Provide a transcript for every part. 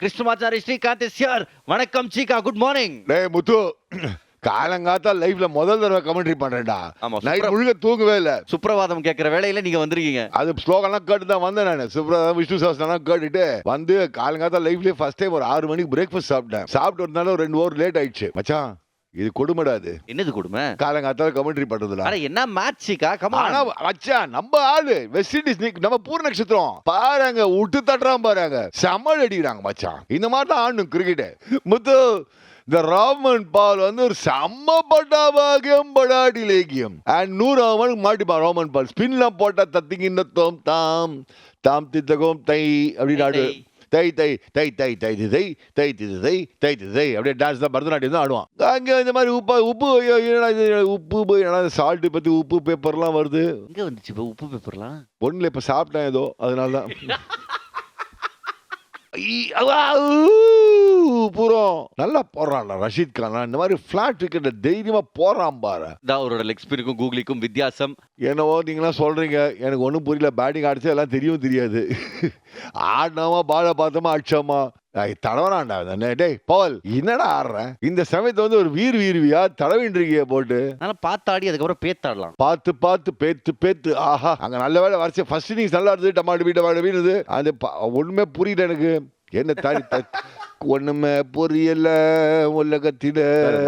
Krishnamachari Srikanth is here வணக்கம் சீகா. Good morning டேய் முத்து. காலங்காத்தா லைஃப்ல முதல் தடவை கமெண்ட்ரி பண்றேன்டா. நைட் முழுக்க தூங்கவே இல்ல. சுப்பிரபாதம் கேட்கிற வேலையில நீங்க வந்திருக்கீங்க. அது ஸ்லோகம்லாம் கேட்டு தான் வந்தேன் நான். சுப்ரதா விஷ்ணு சாஸ்திரம் கேட்டுட்டு வந்து காலங்காத்தா லைஃப்லயே ஃபர்ஸ்ட் டைம் ஒரு ஆறு மணிக்கு பிரேக்ஃபாஸ்ட் சாப்பிட்டேன். சாப்பிட்டு வந்தாலும் ஒரு ரெண்டு ஓவர் லேட் ஆயிடுச்சு. மச்சான் இது கொடுமைடா அது என்னது கொடுமை? காலங்காத்தால கமெண்ட்ரி பண்றதுல அட என்ன மேட்ச் சீகா கமா ஆனா மச்சான் நம்ம ஆளு வெஸ்ட் இண்டீஸ் நீ- நம்ம பூர் நட்சத்திரம். பாருங்க விட்டு தட்டுறான் பாருங்க. செம்ம அடிக்கிறாங்க மச்சான் இந்த மாதிரி தான் ஆடணும் கிரிக்கெட் முத்து இந்த ராமன் பால் வந்து ஒரு செம்ம பட்டா பாகியம் படாடி லேகியம் அண்ட் நூறு அவனுக்கு மாட்டிப்பான் ரோமன் பால். ஸ்பின்லாம் போட்டா தத்திங்கின்ன தோம் தாம் தாம் தித்தகோம் தை அப்படின்னு ஆடு. தை தை தை தை தை தி தை தை தி தி அப்படியே டான்ஸ் தான் பரதநாட்டியம் தான் ஆடுவான் அங்கே இந்த மாதிரி உப்பு உப்பு ஐயோ, உப்பு போய் சால்ட்டு பற்றி உப்பு பேப்பர்லாம் வருது எங்க வந்துச்சு இப்ப உப்பு பேப்பர்லாம் ஒன்றில் இப்போ சாப்பிட்டேன் ஏதோ அதனால தான் ஐ, அவா, ஊ, பூரம் நல்லா போடுறான்டா ரஷீத் கான். இந்த மாதிரி ஃபிளாட் விக்கெட்டை தைரியமா போடுறான் பாரு. தான் அவரோட லெக் ஸ்பின்னுக்கும் கூகுளிக்கும் வித்தியாசம். என்னவோ நீங்களாம் சொல்றீங்க. எனக்கு ஒன்றும் புரியல. பேட்டிங் அடிச்சா எல்லாம் தெரியும் தெரியாது. ஆடினாமா பாலை பார்த்தோமா அடிச்சோமா? தடவரான்டா தானே. டேய் பவல் என்னடா ஆடுறேன் இந்த சமயத்தை வந்து ஒரு வீர் வீர்வியா தடவின்றிருக்கிய போட்டு. அதனால பார்த்தாடி அதுக்கப்புறம் பேத்தாடலாம். பார்த்து பார்த்து பேத்து பேத்து. ஆஹா அங்க நல்ல வேலை வரிசை ஃபர்ஸ்ட் இன்னிங்ஸ் நல்லா இருந்தது. டமாட்டு வீட்டை வாட வீடுது அது ப- ஒண்ணுமே புரியல எனக்கு. என்ன தாடி த- ஒண்ணுமே புரியல உலகத்தில.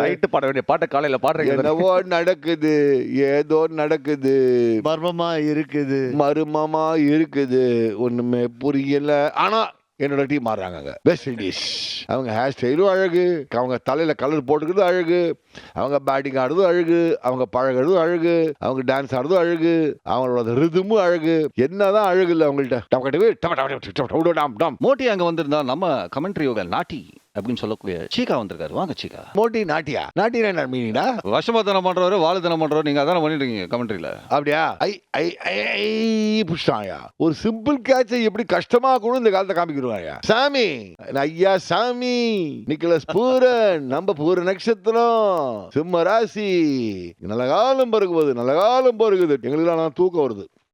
நைட்டு பாட வேண்டிய பாட்டை காலையில பாடுறீங்க. என்னவோ நடக்குது ஏதோ நடக்குது. மர்மமா இருக்குது. மர்மமா இருக்குது. ஒண்ணுமே புரியல. ஆனா என்னோட டீம் மாறுறாங்க வெஸ்ட் இண்டீஸ் அவங்க ஹேர் ஸ்டைலும் அழகு. அவங்க தலையில் கலர் போட்டுக்கிறது அழகு. அவங்க பேட்டிங் ஆடுறதும் அழகு. அவங்க பழகுறதும் அழகு. அவங்க டான்ஸ் ஆடுறதும் அழகு. அவங்களோட ரிதுமும் அழகு. என்னதான் அழகு இல்லை அவங்கள்ட்ட. டம மோட்டி அங்கே வந்திருந்தா நம்ம கமெண்ட்ரி யோகா நாட்டி. அப்படின்னு சொல்லக்கூடிய சீகா வந்திருக்காரு. வாங்க சீகா. மோட்டி நாட்டியா? நாட்டினா என்ன மீனிங்கடா? வசமத்தனம் பண்றவரு வாழுத்தனம் பண்றவரு நீங்க அதான பண்ணிட்டு இருக்கீங்க கமெண்ட்ரியில அப்படியா? ஐ ஐ ஐ புஷ்டாயா? ஒரு சிம்பிள் கேட்சை எப்படி கஷ்டமா கூட இந்த காலத்தை காமிக்கிறாயா சாமி! ஐயா சாமி! Nicholas Pooran! நம்ம பூர நட்சத்திரம்! சிம்ம ராசி! நல்ல காலம் பிறகுவது நல்ல காலம் பிறகுது எங்களுக்கு நான் தூக்கம் வருது.